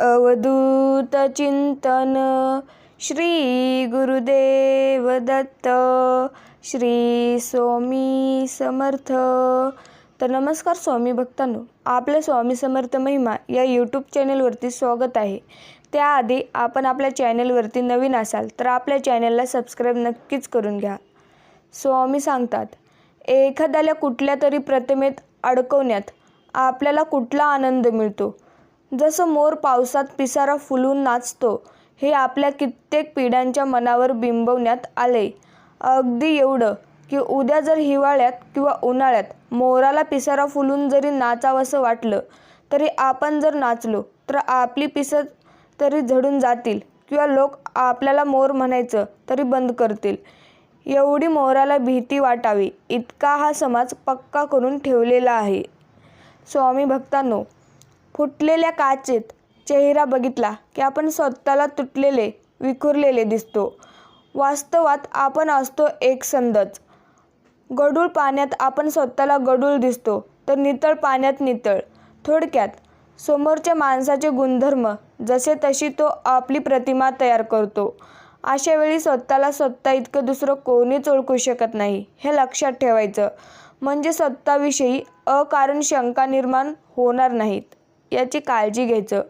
अवधूत चिंतन श्री गुरुदेव दत्त श्री स्वामी समर्थ. तर नमस्कार स्वामी भक्तांनो आपल्या स्वामी समर्थ महिमा या यूट्यूब चॅनलवरती स्वागत आहे. त्याआधी आपण आपल्या चॅनलवरती नवीन असाल तर आपल्या चॅनलला सबस्क्राईब नक्कीच करून घ्या. स्वामी सांगतात एखाद्याला कुठल्या तरी प्रतिमेत अडकवण्यात आपल्याला कुठला आनंद मिळतो? जसं मोर पावसात पिसारा फुलून नाचतो हे आपल्या कित्येक पिढ्यांच्या मनावर बिंबवण्यात आले अगदी एवढं की उद्या जर हिवाळ्यात किंवा उन्हाळ्यात मोराला पिसारा फुलून जरी नाचावंसं वाटलं तरी आपण जर नाचलो तर आपली पिसं तरी झडून जातील किंवा लोक आपल्याला मोर म्हणायचं तरी बंद करतील. एवढी मोराला भीती वाटावी इतका हा समाज पक्का करून ठेवलेला आहे. स्वामी भक्तांनो फुटलेल्या काचेत चेहरा बघितला की आपण स्वतःला तुटलेले विखुरलेले दिसतो. वास्तवात आपण असतो एकसंदच गडूळ पाण्यात आपण स्वतःला गडूळ दिसतो तर नितळ पाण्यात नितळ. थोडक्यात समोरच्या माणसाचे गुणधर्म जसे तशी तो आपली प्रतिमा तयार करतो. अशा वेळी स्वतःला स्वतः इतकं दुसरं कोणीच ओळखू शकत नाही हे लक्षात ठेवायचं. म्हणजे स्वतःविषयी अकारण शंका निर्माण होणार नाहीत. याची काळजी घ्यायचं.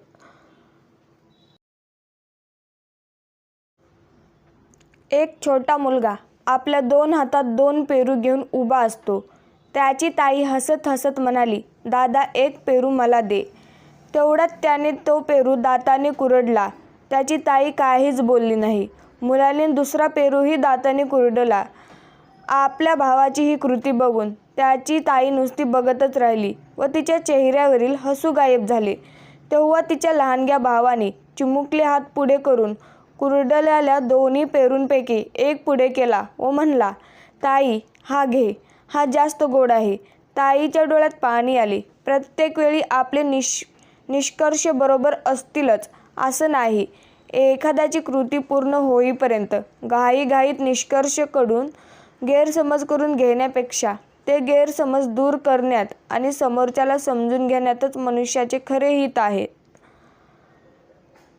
एक छोटा मुलगा आपल्या दोन हातात दोन पेरू घेऊन उभा असतो. त्याची ताई हसत हसत म्हणाली दादा एक पेरू मला दे. तेवढ्यात त्याने तो पेरू दाताने कुरडला. त्याची ताई काहीच बोलली नाही. मुलाने दुसरा पेरूही दाताने कुरडला. आपल्या भावाची ही कृती बघून त्याची ताई नुसती बघतच राहिली व तिच्या चेहऱ्यावरील हसू गायब झाले. तेव्हा तिच्या लहानग्या भावाने चिमुकले हात पुढे करून कुरडलेल्या दोन्ही पेरूंपैकी एक पुढे केला व म्हणला ताई हा घे. हा जास्त गोड आहे ताईच्या डोळ्यात पाणी आले. प्रत्येक वेळी आपले निष निष्कर्ष बरोबर असतीलच. असं नाही. एखाद्याची कृती पूर्ण होईपर्यंत घाईघाईत निष्कर्षकडून गैरसमज करून घेण्यापेक्षा ते गैरसमज दूर करण्यात आणि समोरच्याला समजून घेण्यातच मनुष्याचे खरे हित आहे.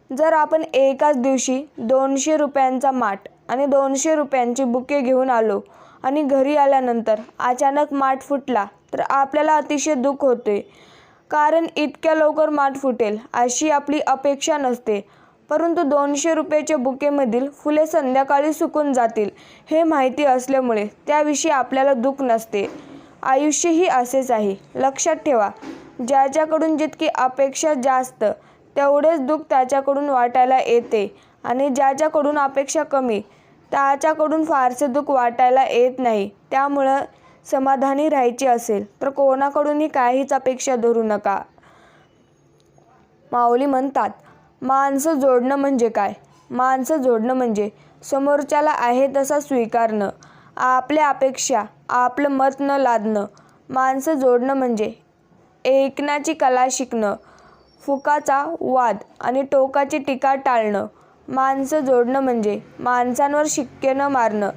जर आपण एकाच दिवशी दोनशे रुपयांचा माठ आणि दोनशे रुपयांची बुके घेऊन आलो आणि घरी आल्यानंतर अचानक माठ फुटला तर आपल्याला अतिशय दुःख होते. कारण इतक्या लवकर माठ फुटेल अशी आपली अपेक्षा नसते. परंतु दोनशे रुपयाच्या बुकेमधील फुले संध्याकाळी सुकून जातील हे माहिती असल्यामुळे त्याविषयी आपल्याला दुःख नसते. आयुष्यही असेच आहे. लक्षात ठेवा ज्याच्याकडून जितकी अपेक्षा जास्त तेवढेच दुःख त्याच्याकडून वाटायला येते आणि ज्याच्याकडून अपेक्षा कमी त्याच्याकडून फारसे दुःख वाटायला येत नाही. त्यामुळं समाधानी राहायची असेल तर कोणाकडूनही काहीच अपेक्षा धरू नका. माऊली म्हणतात माणसं जोडणं म्हणजे काय? माणसं जोडणं म्हणजे समोरच्याला आहे तसा स्वीकारणं आपल्या अपेक्षा आपलं मत न लादणं. माणसं जोडणं म्हणजे ऐकण्याची कला शिकणं फुकाचा वाद आणि टोकाची टीका टाळणं. माणसं जोडणं म्हणजे माणसांवर शिक्के न मारणं.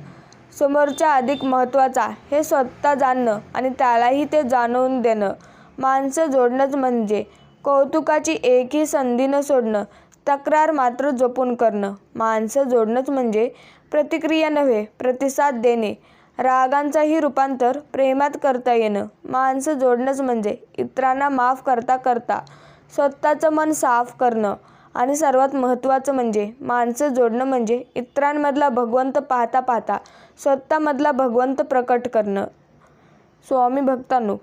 समोरच्या अधिक महत्त्वाचा हे स्वतः जाणणं आणि त्यालाही ते जाणवून देणं. माणसं जोडणंच म्हणजे कौतुकाची एकही संधी न सोडणं तक्रार मात्र जपून करणं माणसं जोडणंच म्हणजे प्रतिक्रिया नव्हे प्रतिसाद देणे रागांचाही रूपांतर प्रेमात करता येणं माणसं जोडणंच म्हणजे इतरांना माफ करता करता स्वतःचं मन साफ करणं आणि सर्वात महत्त्वाचं म्हणजे माणसं जोडणं म्हणजे इतरांमधला भगवंत पाहता पाहता स्वतःमधला भगवंत प्रकट करणं. स्वामी भक्तांनो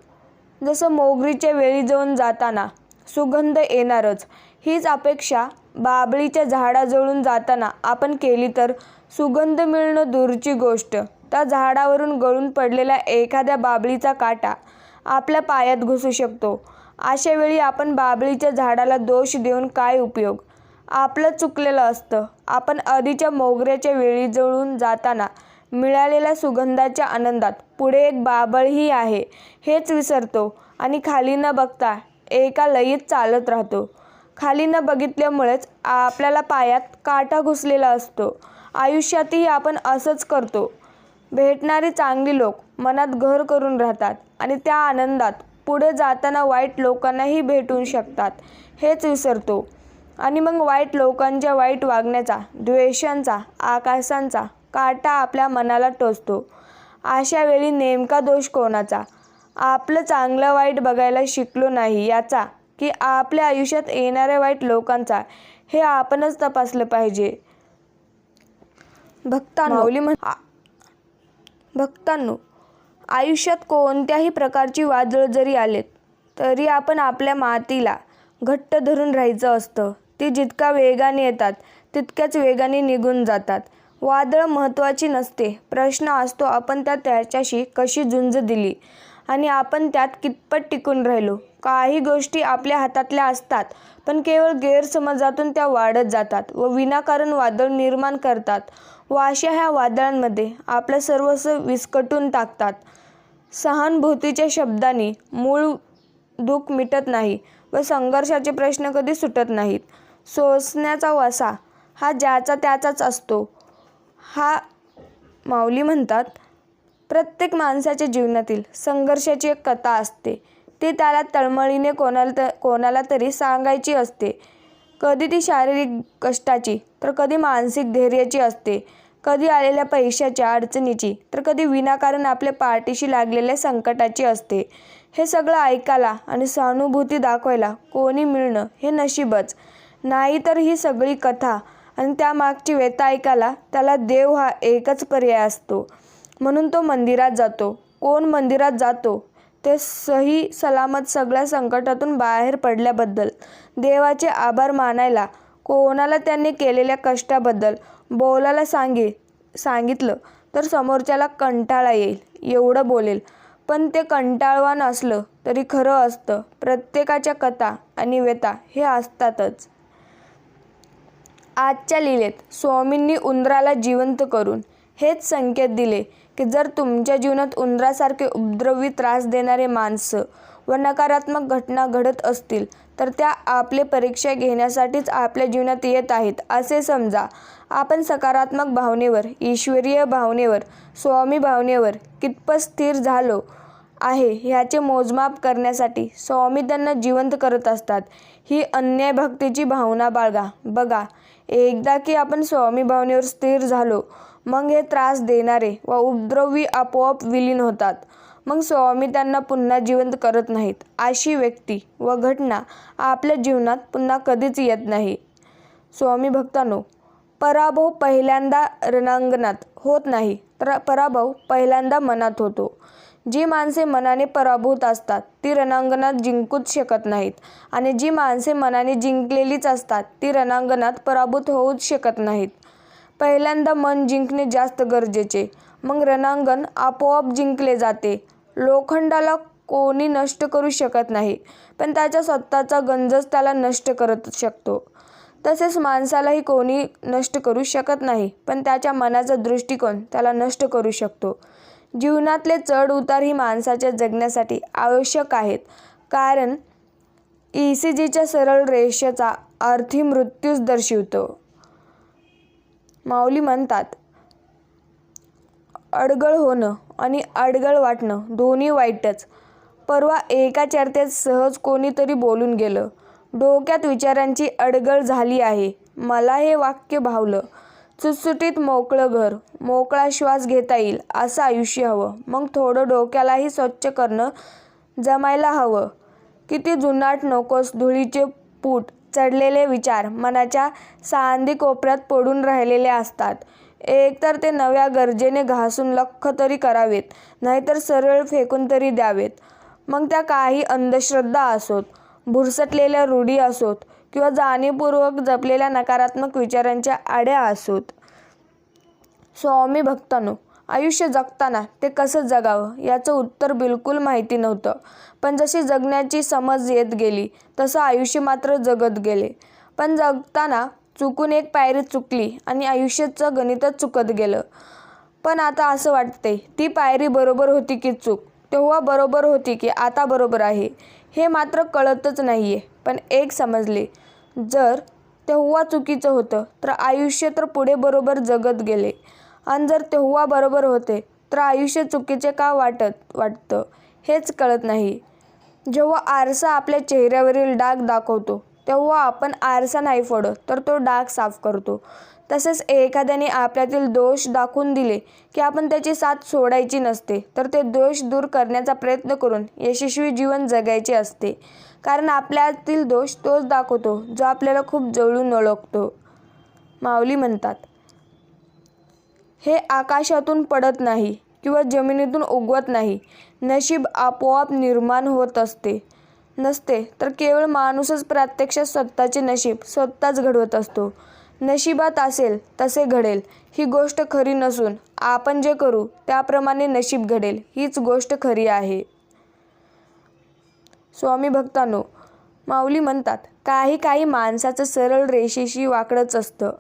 जसं मोगरीच्या वेळी जाऊन जाताना सुगंध येणारच. हीच अपेक्षा बाबळीच्या झाडाजवळून जाताना आपण केली तर सुगंध मिळणं दूरची गोष्ट. त्या झाडावरून गळून पडलेला एखाद्या बाबळीचा काटा आपल्या पायात घुसू शकतो. अशा वेळी आपण बाबळीच्या झाडाला दोष देऊन काय उपयोग? आपलं चुकलेलं असतं. आपण आधीच्या मोगऱ्याच्या वेळी जळून जाताना मिळालेल्या सुगंधाच्या आनंदात पुढे एक बाबळही आहे हेच विसरतो. आणि खाली न बघता एका लयीत चालत राहतो. खाली न बघितल्यामुळेच आपल्याला पायात काटा घुसलेला असतो. आयुष्यातही आपण असंच करतो. भेटणारी चांगली लोक मनात घर करून राहतात आणि त्या आनंदात पुढे जाताना वाईट लोकांनाही भेटू शकतात हेच विसरतो. आणि मग वाईट लोकांच्या वाईट वागण्याचा द्वेषांचा आकाशांचा काटा आपल्या मनाला टोचतो. अशा वेळी नेमका दोष कोणाचा? आपलं चांगलं वाईट बघायला शिकलो नाही याचा की आपल्या आयुष्यात येणाऱ्या वाईट लोकांचा हे आपणच तपासलं पाहिजे. भक्तांनो माऊली म्हण भक्तांनो आयुष्यात कोणत्याही प्रकारची वादळ जरी आलेत तरी आपण आपल्या मातीला घट्ट धरून राहायचं असतं. ती जितका वेगाने येतात तितक्याच वेगाने निघून जातात. वादळ महत्त्वाची नसते. प्रश्न असतो आपण त्या त्याच्याशी कशी झुंज दिली? आणि आपण त्यात कितपत टिकून राहिलो. काही गोष्टी आपल्या हातातल्या असतात पण केवळ गैरसमजातून त्या वाढत जातात व विनाकारण वादळ निर्माण करतात. व अशा ह्या वादळांमध्ये आपलं सर्वस्व विस्कटून टाकतात. सहानुभूतीच्या शब्दाने मूळ दुःख मिटत नाही व संघर्षाचे प्रश्न कधी सुटत नाहीत. सोसण्याचा वसा हा ज्याचा त्याचाच असतो. हा माऊली म्हणतात प्रत्येक माणसाच्या जीवनातील संघर्षाची एक कथा असते. ती त्याला तळमळीने कोणाला त कोणाला तरी सांगायची असते. कधी ती शारीरिक कष्टाची तर कधी मानसिक धैर्याची असते. कधी आलेल्या पैशाच्या अडचणीची तर कधी विनाकारण आपल्या पार्टीशी लागलेल्या संकटाची असते. हे सगळं ऐकायला आणि सहानुभूती दाखवायला कोणी मिळणं हे नशीबच. नाही तर ही सगळी कथा आणि त्यामागची व्यथा ऐकायला त्याला देव हा एकच पर्याय असतो. म्हणून तो मंदिरात जातो. कोण मंदिरात जातो? ते सही सलामत सगळ्या संकटातून बाहेर पडल्याबद्दल देवाचे आभार मानायला कोणाला त्यांनी केलेल्या कष्टाबद्दल बोलायला सांगे सांगितलं तर समोरच्याला कंटाळा येईल एवढं बोलेल. पण ते कंटाळवान असलं तरी खरं असतं. प्रत्येकाच्या कथा आणि व्यथा हे असतातच. आजच्या लिलेत स्वामींनी उंदराला जिवंत करून हेच संकेत दिले की जर तुमच्या जीवनात उंदरासारखे उपद्रवी त्रास देणारे माणसं व नकारात्मक घटना घडत असतील तर त्या आपले परीक्षा घेण्यासाठीच आपल्या जीवनात येत आहेत. असे समजा आपण सकारात्मक भावनेवर ईश्वरीय भावनेवर स्वामी भावनेवर कितपत स्थिर झालो आहे ह्याचे मोजमाप करण्यासाठी स्वामी त्यांना जिवंत करत असतात. ही अन्याय भक्तीची भावना बाळगा. बघा एकदा की आपण स्वामी भावनेवर स्थिर झालो मग हे त्रास देणारे व उपद्रवी आपोआप विलीन होतात. मग स्वामी त्यांना पुन्हा जिवंत करत नाहीत. अशी व्यक्ती व घटना आपल्या जीवनात पुन्हा कधीच येत नाही. स्वामी भक्तांनो पराभव पहिल्यांदा रणांगणात होत नाही. तर पराभव पहिल्यांदा मनात होतो. जी माणसे मनाने पराभूत असतात ती रणांगणात जिंकूच शकत नाहीत. आणि जी माणसे मनाने जिंकलेलीच असतात ती रणांगणात पराभूत होऊच शकत नाहीत. पहिल्यांदा मन जिंकणे जास्त गरजेचे. मग रणांगण आपोआप जिंकले जाते. लोखंडाला कोणी नष्ट करू शकत नाही पण त्याच्या स्वतःचा गंजच त्याला नष्ट करत शकतो. तसेच माणसालाही कोणी नष्ट करू शकत नाही पण त्याच्या मनाचा दृष्टिकोन त्याला नष्ट करू शकतो. जीवनातले चढ उतार ही माणसाच्या जगण्यासाठी आवश्यक आहेत कारण ई सी जीच्या सरळ रेषेचा अर्थी मृत्यूच दर्शवतो. माऊली म्हणतात अडगळ होणं आणि अडगळ वाटणं दोन्ही वाईटच. परवा एका चर्चेत सहज कोणीतरी बोलून गेलं डोक्यात विचारांची अडगळ झाली आहे. मला हे वाक्य भावलं. सुटसुटीत मोकळं घर मोकळा श्वास घेता येईल असं आयुष्य हवं. मग थोडं डोक्यालाही स्वच्छ करणं जमायला हवं. किती जुनाट नकोस धुळीचे पूट चढलेले विचार मनाच्या सांदी कोपऱ्यात पडून राहिलेले असतात. एकतर ते नव्या गरजेने घासून लख्ख तरी करावेत नाहीतर सरळ फेकून तरी द्यावेत. मग त्या काही अंधश्रद्धा असोत भुरसटलेल्या रूढी असोत किंवा जाणीवपूर्वक जपलेल्या नकारात्मक विचारांच्या आड्या असोत. स्वामी भक्तांनो आयुष्य जगताना ते कसं जगावं याचं उत्तर बिलकुल माहिती नव्हतं. पण जशी जगण्याची समज येत गेली तसं आयुष्य मात्र जगत गेले. पण जगताना चुकून एक पायरी चुकली आणि आयुष्याचं गणितच चुकत गेलं. पण आता असं वाटते ती पायरी बरोबर होती की चूक? तेव्हा बरोबर होती की आता बरोबर आहे? हे मात्र कळतच नाही आहे पण एक समजले. जर तेव्हा चुकीचं होतं तर आयुष्य तर पुढे बरोबर जगत गेले. आणि जर तेव्हा बरोबर होते तर आयुष्य चुकीचे का वाटत वाटतं? हेच कळत नाही. जेव्हा आरसा आपल्या चेहऱ्यावरील डाग दाखवतो तेव्हा आपण आरसा नाही फोडत तर तो डाग साफ करतो. तसेच एखाद्याने आपल्यातील दोष दाखवून दिले की आपण त्याची साथ सोडायची नसते तर ते दोष दूर करण्याचा प्रयत्न करून यशस्वी जीवन जगायचे असते. कारण आपल्यातील दोष तोच दाखवतो जो आपल्याला खूप जवळून ओळखतो. माऊली म्हणतात हे आकाशातून पडत नाही किंवा जमिनीतून उगवत नाही. नशीब आपोआप निर्माण होत असते. नसते तर केवळ माणूसच प्रत्यक्षात स्वतःचे नशीब स्वतःच घडवत असतो. नशिबात असेल तसे घडेल. ही गोष्ट खरी नसून आपण जे करू त्याप्रमाणे नशीब घडेल. हीच गोष्ट खरी आहे. स्वामी भक्तांनो माऊली म्हणतात काही काही माणसाचं सरळ रेषेशी वाकडंच असतं.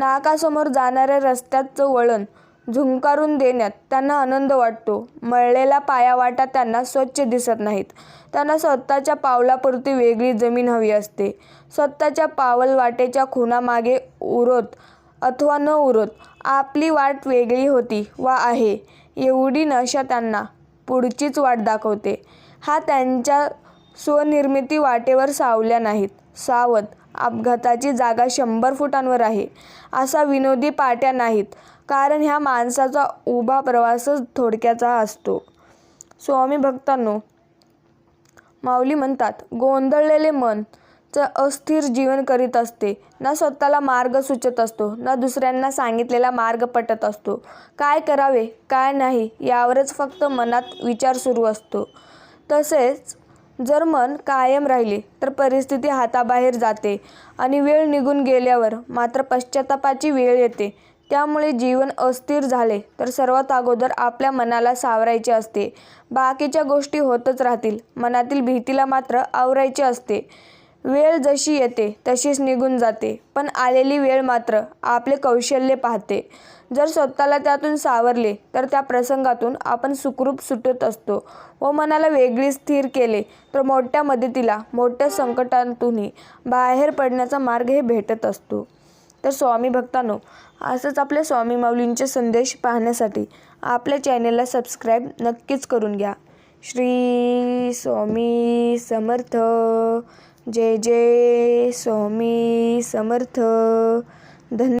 नाकासमोर जाणाऱ्या रस्त्याचं वळण झुंकारून देण्यात त्यांना आनंद वाटतो. मळलेला पायावाटा त्यांना स्वच्छ दिसत नाहीत. त्यांना स्वतःच्या पावलापुरती वेगळी जमीन हवी असते. स्वतःच्या पावल वाटेच्या खुणामागे उरत अथवा न उरत आपली वाट वेगळी होती वा आहे एवढी नशा त्यांना पुढचीच वाट दाखवते. हा त्यांच्या स्वनिर्मिती वाटेवर सावल्या नाहीत. सावध अपघाताची जागा शंभर फुटांवर आहे असा विनोदी पाट्या नाहीत कारण ह्या माणसाचा उभा प्रवासच थोडक्याचा असतो. स्वामी भक्तांनो माऊली म्हणतात गोंधळलेले मन च अस्थिर जीवन करीत असते ना स्वतःला मार्ग सुचत असतो ना दुसऱ्यांना सांगितलेला मार्ग पटत असतो. काय करावे काय नाही यावरच फक्त मनात विचार सुरू असतो. तसेच जर मन कायम राहिले तर परिस्थिती हाताबाहेर जाते आणि वेळ निघून गेल्यावर मात्र पश्चातापाची वेळ येते. त्यामुळे जीवन अस्थिर झाले तर सर्वात अगोदर आपल्या मनाला सावरायचे असते. बाकीच्या गोष्टी होतच राहतील. मनातील भीतीला मात्र आवरायचे असते. वेळ जशी येते तशीच निघून जाते. पण आलेली वेळ मात्र आपले कौशल्य पाहते. जर स्वतःला त्यातून सावरले तर त्या प्रसंगातून आपण सुखरूप सुटत असतो व मनाला वेगळी स्थिर केले तर मोठ्या मदतीला मोठ्या संकटांतूनही बाहेर पडण्याचा मार्ग हे भेटत असतो. तर स्वामी भक्तांनो असंच आपल्या स्वामी माऊलींचे संदेश पाहण्यासाठी आपल्या चॅनेलला सबस्क्राईब नक्कीच करून घ्या. श्री स्वामी समर्थ. जय जय स्वामी समर्थ. धन्य